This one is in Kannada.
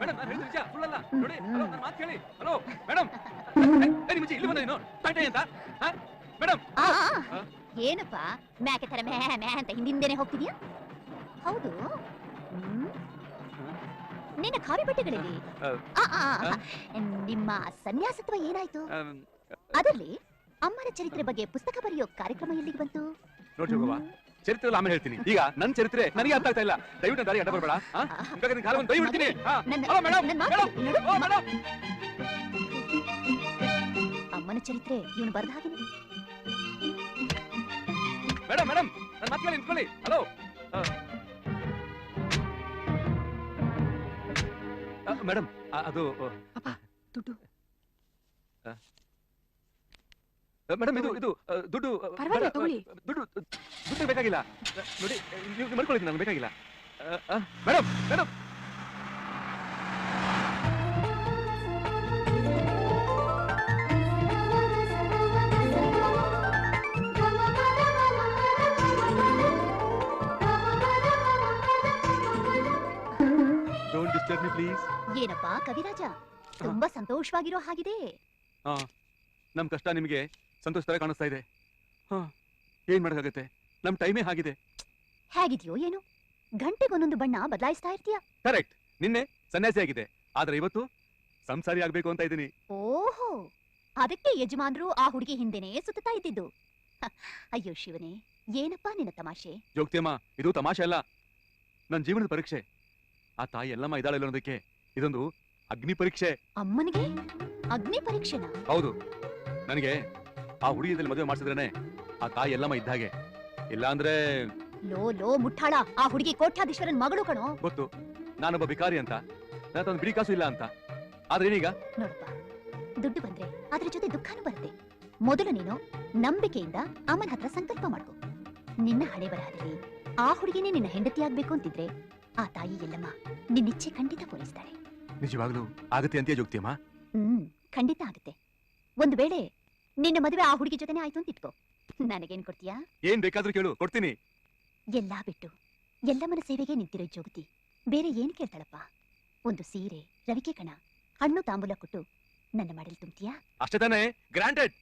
ಮೇಡಮ್ ನಾನು ಹೇಳಿದ ನಿಜ ಸುಳ್ಳಲ್ಲ ನೋಡಿ ಹಲೋ ನನ್ನ ಮಾತು ಕೇಳಿ. ಹಲೋ ಮೇಡಮ್ ನಿಮ್ಮ ಇಲ್ಲಿ ಬಂದ ನೀನು ತಂಟೆ ಅಂತ? ಮೇಡಮ್ ಆ, ಆ, ಆ. ಏನಪ್ಪ? ಮ್ಯಾಕೆ ತರ ಮೇ ಮೇ ಅಂತ ಹಿಂದಿಂದೇನೆ ಹೋಗ್ತಿದ್ಯಾ? ಹೌದು. ಹ್ಮ್. ನಿನ್ನ ಖಾಲಿ ಬಟ್ಟೆಗಳಲ್ಲಿ? ಆ, ಆ, ಆ, ಆ. ನಿಮ್ಮ ಸನ್ಯಾಸತ್ವ ಏನಾಯ್ತು? ಅದರಲ್ಲಿ ಅಮ್ಮನ ಚರಿತ್ರೆ ಬಗ್ಗೆ ಪುಸ್ತಕ ಬರೆಯೋ ಕಾರ್ಯಕ್ರಮ ಎಲ್ಲಿಗೆ ಬಂತು? ನೋಡಿ ಚರಿತ್ರೆ ಆಮೇಲೆ ಹೇಳ್ತೀನಿ. ಈಗ ನನ್ನ ಚರಿತ್ರೆ ನನಗೆ ಅರ್ಥ ಆಗ್ತಾ ಇಲ್ಲ. ದಯವಿಟ್ಟು ದಾರಿ ಅಡ್ಡ ಬರಬೇಡ? ಬೇಕಾದ್ರೆ ಕಾಲು ಒಂದು ದೈ ಹಾ. ನನ್ನ- ಹಲೋ ಮೇಡಮ್ ನನ್ನ ಮಾತು ಮೇಡಮ್ ಓ ಮೇಡಮ್ ಅಮ್ಮನ ಚರಿತ್ರೆ ಇವನು ಬರ್ದ ಹಾಗೆ ಮೇಡಮ್ ಮೇಡಮ್ ನನ್ನ ಮಾತು ಕೇಳಿ ನಿಂತ್ಕೊಳ್ಳಿ ಹಲೋ ಮೇಡಮ್ ಅದು ದುಡ್ಡು. ಮೇಡಮ್ ಇದು ಇದು ದುಡ್ಡು ಪರವಾಗಿಲ್ಲ, ಬೇಡ, ತಗೊಳ್ಳಿ. ದುಡ್ಡು ದುಡ್ಡು ಬೇಕಾಗಿಲ್ಲ. ನೋಡಿ ನೀವು ಮಾಡ್ಕೊಳ್ಳಿ ನನಗೆ ಬೇಕಾಗಿಲ್ಲ. Madam madam. Don't disturb me please ಏನಪ್ಪ ಕವಿರಾಜ? ತುಂಬಾ ಸಂತೋಷವಾಗಿರೋ ಹಾಗಿದೆ. ಹಾ. ನಮ್ ಕಷ್ಟ ನಿಮಗೆ. ಸಂತೋಷ ಕಾಣಿಸ್ತಾ ಇದೆ. ಹಾ ಏನ್ ಮಾಡಕ್ಕಾಗತ್ತೆ? ನಮ್ ಟೈಮೇ ಆಗಿದೆ ಹೇಗಿದ್ಯೋ ಏನು? ಗಂಟೆಗೊಂದೊಂದು ಬಣ್ಣ ಬದಲಾಯಿಸ್ತಾ ಇರ್ತೀಯ? ಕರೆಕ್ಟ್. ನಿನ್ನೆ ಸನ್ಯಾಸಿ ಆಗಿದೆ. ಆದ್ರೆ ಇವತ್ತು ಸಂಸಾರಿ ಆಗ್ಬೇಕು ಅಂತ ಇದ್ದೀನಿ. ಓಹೋ ಅದಕ್ಕೆ ಯಜಮಾನ್ರು ಆ ಹುಡುಗಿ ಹಿಂದೆನೇ ಸುತ್ತಾ ಇದ್ದಿದ್ದು. ಹ, ಅಯ್ಯೋ ಶಿವನೇ ಏನಪ್ಪಾ ನಿನ್ನ ತಮಾಷೆ? ಜೋಗ್ತಿಯಮ್ಮ ಇದು ತಮಾಷೆ ಅಲ್ಲ. ನನ್ನ ಜೀವನದ ಪರೀಕ್ಷೆ. ಆ ತಾಯಿ ಎಲ್ಲಮ್ಮ ಇದ್ದಾಳೆ ಅನ್ನೋದಕ್ಕೆ ಇದೊಂದು ಅಗ್ನಿ ಪರೀಕ್ಷೆ. ಅಮ್ಮನಿಗೆ? ಅಗ್ನಿ ಪರೀಕ್ಷೆನ? ಹೌದು. ನನಗೆ ಆ ಹುಡುಗಿಯಲ್ಲಿ ಮದುವೆ ಮಾಡಿಸಿದ್ರೇನೆ ಆ ತಾಯಿ ಎಲ್ಲಮ್ಮ ಇದ್ದ ಹಾಗೆ. ಇಲ್ಲ ಅಂದ್ರೆ ಲೋ ಲೋ ಮುಟ್ಟಾಳ. ಆ ಹುಡುಗಿ ಕೋಟ್ಯಾಧೀಶ್ವರನ್ ಮಗಳು ಕಣೋ. ಗೊತ್ತು. ನಾನೊಬ್ಬ ಬಿಕಾರಿ ಅಂತ. ನನ್ನ ಒಂದು ಬಿಡಿ ಕಾಸು ಇಲ್ಲ ಅಂತ. ಆದ್ರೆ ಏನೀಗ? ನೋಡಪ್ಪ ದುಡ್ಡು ಬಂದ್ರೆ ಅದ್ರ ಜೊತೆ ದುಃಖನೂ ಬರುತ್ತೆ. ಮೊದಲು ನೀನು ನಂಬಿಕೆಯಿಂದ ಅಮ್ಮನ ಹತ್ರ ಸಂಕಲ್ಪ ಮಾಡ್ಕೋ. ನಿನ್ನ ಹಳೆ ಬರಹದಲ್ಲಿ ಆ ಹುಡುಗಿನೇ ನಿನ್ನ ಹೆಂಡತಿ ಆಗ್ಬೇಕು ಅಂತಿದ್ರೆ ಆ ತಾಯಿ ಎಲ್ಲಮ್ಮ ನಿನ್ನಿಚ್ಛೆ ಖಂಡಿತ ಪೂರೈಸ್ತಾಳೆ. ನಿಜವಾಗ್ಲೂ ಆಗತ್ತೆ ಅಂತೇ ಜೋಗ್ತಿಯಮ್ಮ? ಹ್ಮ್ ಖಂಡಿತ ಆಗುತ್ತೆ. ಒಂದು ವೇಳೆ ನಿನ್ನ ಮದುವೆ ಆ ಹುಡುಗಿ ಜೊತೆನೆ ಆಯ್ತು ಅಂತ ಇಟ್ಕೋ ನನಗೇನ್ ಕೊಡ್ತೀಯಾ? ಏನ್ ಬೇಕಾದ್ರೂ ಕೇಳು ಕೊಡ್ತೀನಿ. ಎಲ್ಲಾ ಬಿಟ್ಟು. ಎಲ್ಲಮ್ಮನ ಸೇವೆಗೆ ನಿಂತಿರೋ ಜೋಗತಿ ಬೇರೆ ಏನ್ ಕೇಳ್ತಾಳಪ್ಪ? ಒಂದು ಸೀರೆ ರವಿಕೆ ಕಣ ಹಣ್ಣು ತಾಂಬೂಲ ಕೊಟ್ಟು ನನ್ನ ಮಡಲ್ ತುಂಬ್ತೀಯಾ? ಅಷ್ಟೇ ತಾನೇ ಗ್ರಾಂಟೆಡ್